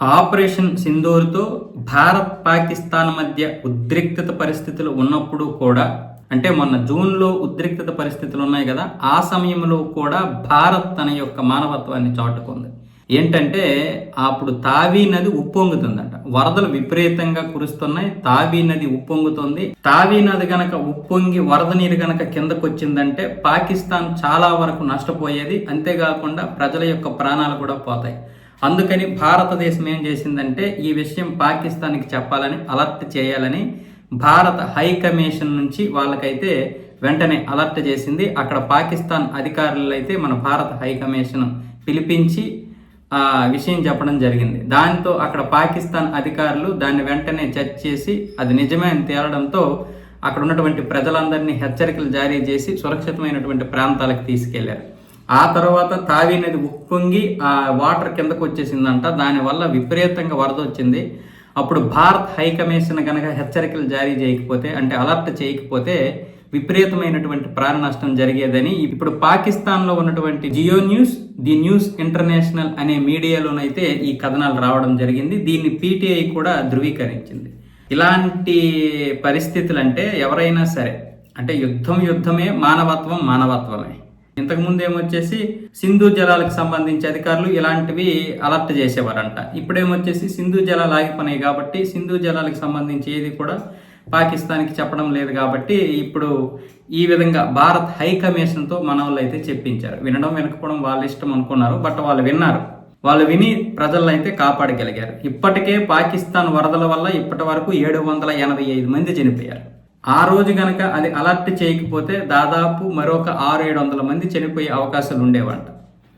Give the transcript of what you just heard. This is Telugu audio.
ఆపరేషన్ సింధూర్తో భారత్ పాకిస్తాన్ మధ్య ఉద్రిక్తత పరిస్థితులు ఉన్నప్పుడు కూడా అంటే మొన్న జూన్లో ఉద్రిక్తత పరిస్థితులు ఉన్నాయి కదా ఆ సమయంలో కూడా భారత్ తన యొక్క మానవత్వాన్ని చాటుకుంది. ఏంటంటే అప్పుడు తావీ నది ఉప్పొంగుతుందంట. వరదలు విపరీతంగా కురుస్తున్నాయి తావీ నది ఉప్పొంగుతుంది. తావీ నది గనక ఉప్పొంగి వరద నీరు గనక కిందకొచ్చిందంటే పాకిస్తాన్ చాలా వరకు నష్టపోయేది. అంతేకాకుండా ప్రజల యొక్క ప్రాణాలు కూడా పోతాయి. అందుకని భారతదేశం ఏం చేసిందంటే ఈ విషయం పాకిస్తాన్కి చెప్పాలని అలర్ట్ చేయాలని భారత హై కమిషన్ నుంచి వాళ్ళకైతే వెంటనే అలర్ట్ చేసింది. అక్కడ పాకిస్తాన్ అధికారులు అయితే మన భారత హై కమిషన్ పిలిపించి ఆ విషయం చెప్పడం జరిగింది. దాంతో అక్కడ పాకిస్తాన్ అధికారులు దాన్ని వెంటనే చర్చ చేసి అది నిజమే అని తేలడంతో అక్కడ ఉన్నటువంటి ప్రజలందరినీ హెచ్చరికలు జారీ చేసి సురక్షితమైనటువంటి ప్రాంతాలకు తీసుకెళ్ళారు. ఆ తర్వాత తావి నది ఉప్పొంగి ఆ వాటర్ కిందకు వచ్చేసిందంట. దానివల్ల విపరీతంగా వరద వచ్చింది. అప్పుడు భారత్ హై కమిషన్ కనుక హెచ్చరికలు జారీ చేయకపోతే అంటే అలర్ట్ చేయకపోతే విపరీతమైనటువంటి ప్రాణ నష్టం జరిగేదని ఇప్పుడు పాకిస్తాన్లో ఉన్నటువంటి Geo News the News International అనే మీడియాలోనైతే ఈ కథనాలు రావడం జరిగింది. దీన్ని పీటీఐ కూడా ధృవీకరించింది. ఇలాంటి పరిస్థితులు అంటే ఎవరైనా సరే అంటే యుద్ధం యుద్ధమే మానవత్వం మానవత్వమే. ఇంతకుముందు ఏమొచ్చేసి సింధు జలాలకు సంబంధించి అధికారులు ఇలాంటివి అలర్ట్ చేసేవారంట. ఇప్పుడేమొచ్చేసి సింధు జలాలు ఆగిపోయినాయి కాబట్టి సింధు జలాలకు సంబంధించి ఏది కూడా పాకిస్తాన్కి చెప్పడం లేదు కాబట్టి ఇప్పుడు ఈ విధంగా భారత్ హై కమిషన్తో మన వాళ్ళు అయితే చెప్పించారు. వినడం వినకపోవడం వాళ్ళ ఇష్టం అనుకున్నారు బట్ వాళ్ళు విన్నారు. వాళ్ళు విని ప్రజలను అయితే కాపాడగలిగారు. ఇప్పటికే పాకిస్తాన్ వరదల వల్ల ఇప్పటి వరకు ఏడు వందల ఎనభై ఐదు మంది చనిపోయారు. ఆ రోజు గనక అది అలర్ట్ చేయకపోతే దాదాపు మరొక ఆరు ఏడు వందల మంది చనిపోయే అవకాశాలు ఉండేవంట.